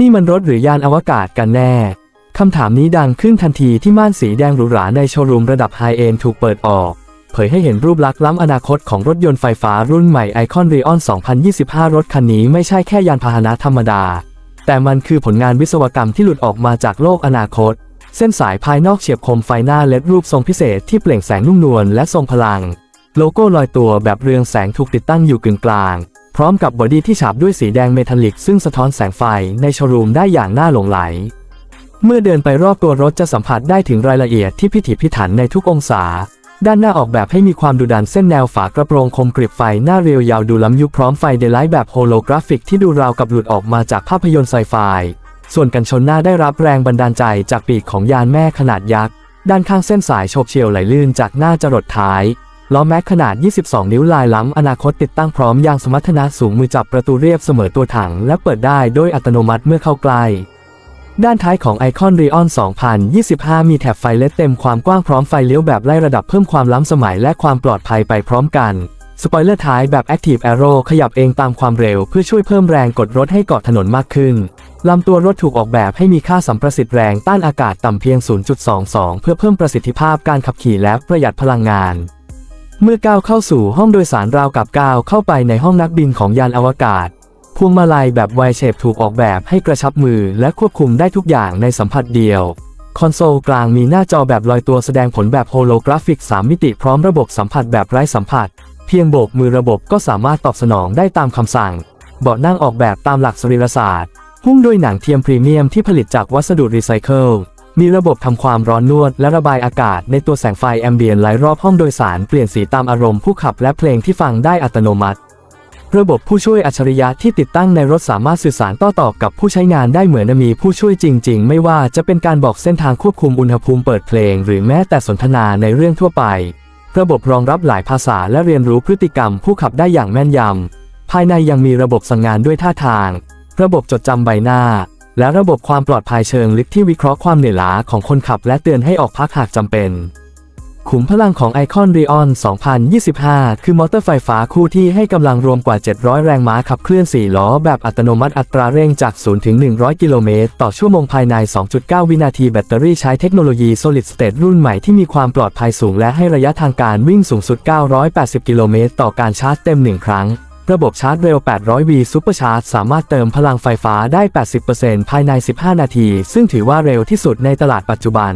นี่มันรถหรือยานอวกาศกันแน่ คำถามนี้ดังขึ้นทันทีที่ม่านสีแดงหรูหราในโชว์รูมระดับไฮเอนถูกเปิดออก เผยให้เห็นรูปลักษณ์ล้ำอนาคตของรถยนต์ไฟฟ้ารุ่นใหม่ไอคอนรีออน2025 รถคันนี้ไม่ใช่แค่ยานพาหนะธรรมดา แต่มันคือผลงานวิศวกรรมที่หลุดออกมาจากโลกอนาคต เส้นสายภายนอกเฉียบคมไฟหน้าเล็ดรูปทรงพิเศษที่เปล่งแสงนุ่มนวลและทรงพลัง โลโก้ลอยตัวแบบเรืองแสงถูกติดตั้งอยู่กึ่งกลาง พร้อมกับบอดี้ที่ฉาบด้วยสีแดงเมทัลลิกซึ่งสะท้อนแสงไฟในโชว์รูมได้อย่างน่าหลงไหล เมื่อเดินไปรอบตัวรถจะสัมผัสได้ถึงรายละเอียดที่พิถีพิถันในทุกองศา ด้านหน้าออกแบบให้มีความดุดันเส้นแนวฝากระโปรงคมกริบไฟหน้าเรียวยาวดูล้ำยุคพร้อมไฟเดลไลท์แบบโฮโลกราฟิกที่ดูราวกับหลุดออกมาจากภาพยนตร์ไซไฟ ส่วนกันชนหน้าได้รับแรงบันดาลใจจากปีกของยานแม่ขนาดยักษ์ ด้านข้างเส้นสายโฉบเฉี่ยวไหลลื่นจากหน้าจรดท้าย ล้อแม็กขนาด 22 นิ้วลายล้ำอนาคตติดตั้งพร้อมยางสมรรถนะสูงมือจับประตูเรียบเสมอตัวถัง และเปิดได้โดยอัตโนมัติเมื่อเข้าใกล้ด้านท้ายของไอคอน r ีออน2025 มีแถบไฟเลดเต็มความกว้างพร้อมไฟเลี้ยวแบบไล่ระดับเพิ่มความล้ำสมัยและความปลอดภัยไปพร้อมกัน สปอยเลอร์ท้ายแบบ Active Arrow ขยับเองตามความเร็วเพื่อช่วยเพิ่มแรงกดรถให้เกาะถนนมากขึ้น ลำตัวรถถูกออกแบบให้มีค่าสัมประสิทธิ์แรงต้านอากาศต่ำเพียง 0.22 เพื่อเพิ่มประสิทธิภาพการขับขี่และประหยัดพลังงาน เมื่อก้าวเข้าสู่ห้องโดยสารราวกับก้าวเข้าไปในห้องนักบินของยานอวกาศ พวงมาลัยแบบไวเชฟถูกออกแบบให้กระชับมือและควบคุมได้ทุกอย่างในสัมผัสเดียว คอนโซลกลางมีหน้าจอแบบลอยตัวแสดงผลแบบโฮโลกราฟิก 3 มิติพร้อมระบบสัมผัสแบบไร้สัมผัส เพียงโบกมือระบบก็สามารถตอบสนองได้ตามคำสั่ง เบาะนั่งออกแบบตามหลักสรีรศาสตร์หุ้มด้วยหนังเทียมพรีเมียมที่ผลิตจากวัสดุรีไซเคิล มีระบบทำความร้อนนวดและระบายอากาศในตัวแสงไฟแอมเบียนไลท์รอบห้องโดยสารเปลี่ยนสีตามอารมณ์ผู้ขับและเพลงที่ฟังได้อัตโนมัติ ระบบผู้ช่วยอัจฉริยะที่ติดตั้งในรถสามารถสื่อสารต่อตอบกับผู้ใช้งานได้เหมือนมีผู้ช่วยจริง ๆ ไม่ว่าจะเป็นการบอกเส้นทางควบคุมอุณหภูมิเปิดเพลง หรือแม้แต่สนทนาในเรื่องทั่วไป ระบบรองรับหลายภาษาและเรียนรู้พฤติกรรม ผู้ขับได้อย่างแม่นยำภายในยังมีระบบสั่งงานด้วยท่าทาง ระบบจดจำใบหน้า และระบบความปลอดภัยเชิงลึกที่วิเคราะห์ความเหนื่อยล้าของคนขับและเตือนให้ออกพักหากจำเป็น ขุมพลังของไอคอน r ีออน2025 คือมอเตอร์ไฟฟ้าคู่ที่ให้กำลังรวมกว่า 700 แรงม้าขับเคลื่อน 4 ล้อ แบบอัตโนมัติอัตราเร่งจาก 0 ถึง 100 กิโลเมตร ต่อชั่วโมงภายใน 2.9 วินาทีแบตเตอรี่ใช้เทคโนโลยี Solid State รุ่นใหม่ที่มีความปลอดภัยสูงและให้ระยะทางการวิ่งสูงสุด 980 กิโลเมตรต่อการชาร์จเต็ม 1 ครั้ง ระบบชาร์จเร็ว 800V Super Charge สามารถเติมพลังไฟฟ้าได้ 80%ภายใน 15 นาที ซึ่งถือว่าเร็วที่สุดในตลาดปัจจุบัน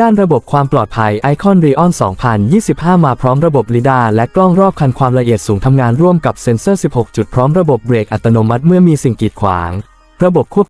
ด้านระบบความปลอดภัย Icon Rion 2025 มาพร้อมระบบลิดาและกล้องรอบคันความละเอียดสูงทำงานร่วมกับเซ็นเซอร์ 16 จุดพร้อมระบบเบรกอัตโนมัติเมื่อมีสิ่งกีดขวาง ระบบควบ